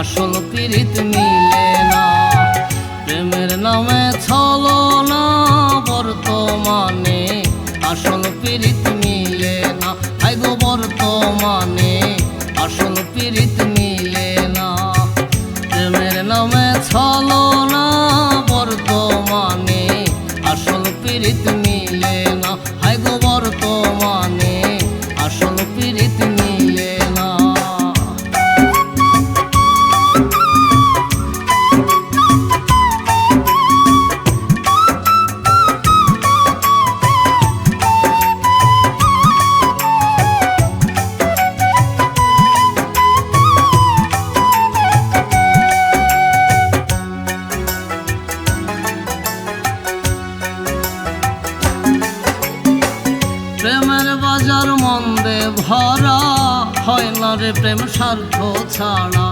আসল পীড়িত মিলে না। প্রেমের নামে ছলো প্রেমের বাজার মন্দে ভরা হয় না রে প্রেম স্বার্থ ছাড়া।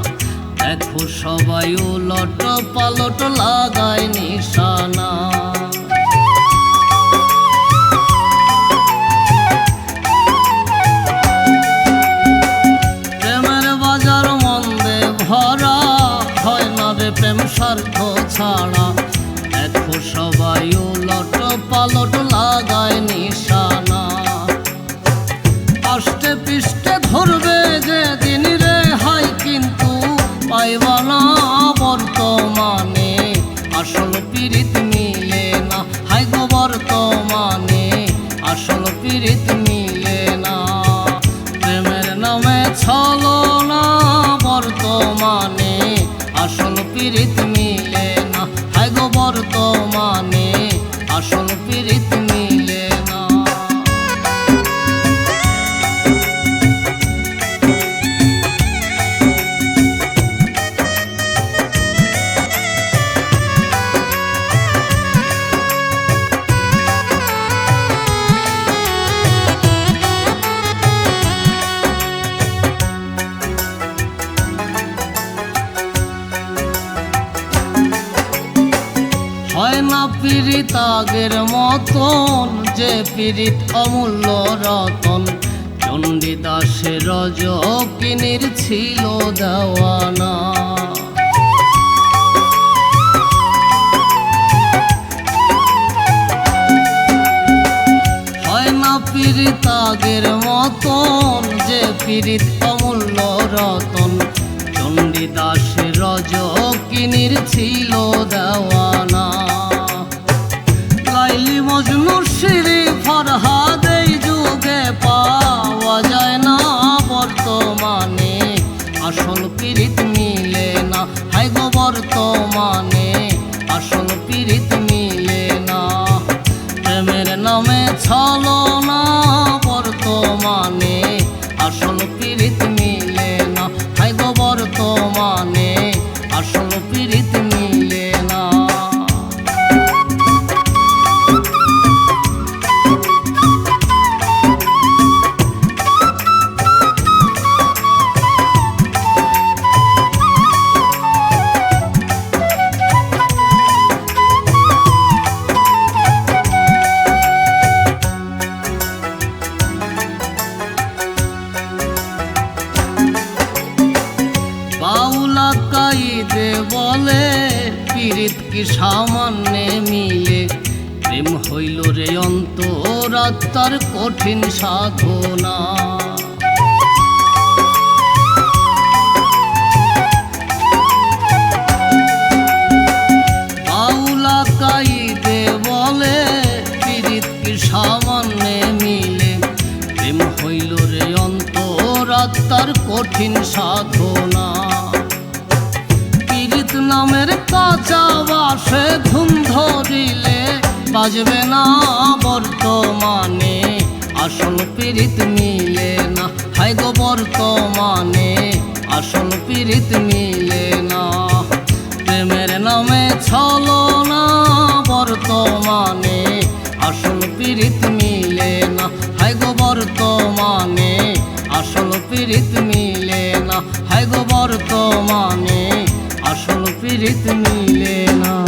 দেখো সবাই উলট পালট লাগায় নিশানা। প্রেমের বাজার মন্দে ভরা হয় না রে প্রেম স্বার্থ ছাড়া। দেখো সবাই উলট পালট না বর্তমানে আসল পীড়িত মিলে না। হাই গো বর্তমানে আসল পীড়িত মিলে না। প্রেমের নামে ছলো না, বর্তমানে আসল পীড়িত মিলে না। হাই গো বর্তমানে আসল পীড়িত আগের মতন, যে পীড়িত অমূল্য রতন। চণ্ডীদাসের রজ কিনির ছিল দেওয়ানা। আগের মতন, যে পীড়িত অমূল্য রতন। চণ্ডীদাসের রজ কিনির ছিল দেওয়ানা। ফরহাদ বর্তমানে। আসল পীড়িত মিলে না হাই গো বর্তমানে। আসল পীড়িত মিলে না। প্রেমের নামে ছলো বর্তমানে। পীড়িত কি সামান্যে মিলে? প্রেম হইল রে অন্তরাত্মার কঠিন সাধনা। বাউলা কাইদে বলে মিলে? প্রেম কঠিন সাধনা। নামের কাঁচা বাসে ধুম ধরিলে বাজবে না বর্তমানে। আসল পীড়িত মিলে না হাই গো বর্তমানে। আসল পীড়িত মিলে না। প্রেমের নামে ছলো না বর্তমানে আসল পীড়িত মিলে না হাই গো বর্তমানে। আসল পীড়িত মিলে না হাই গো বর্তমানে। আসল পীড়িত মিলে না।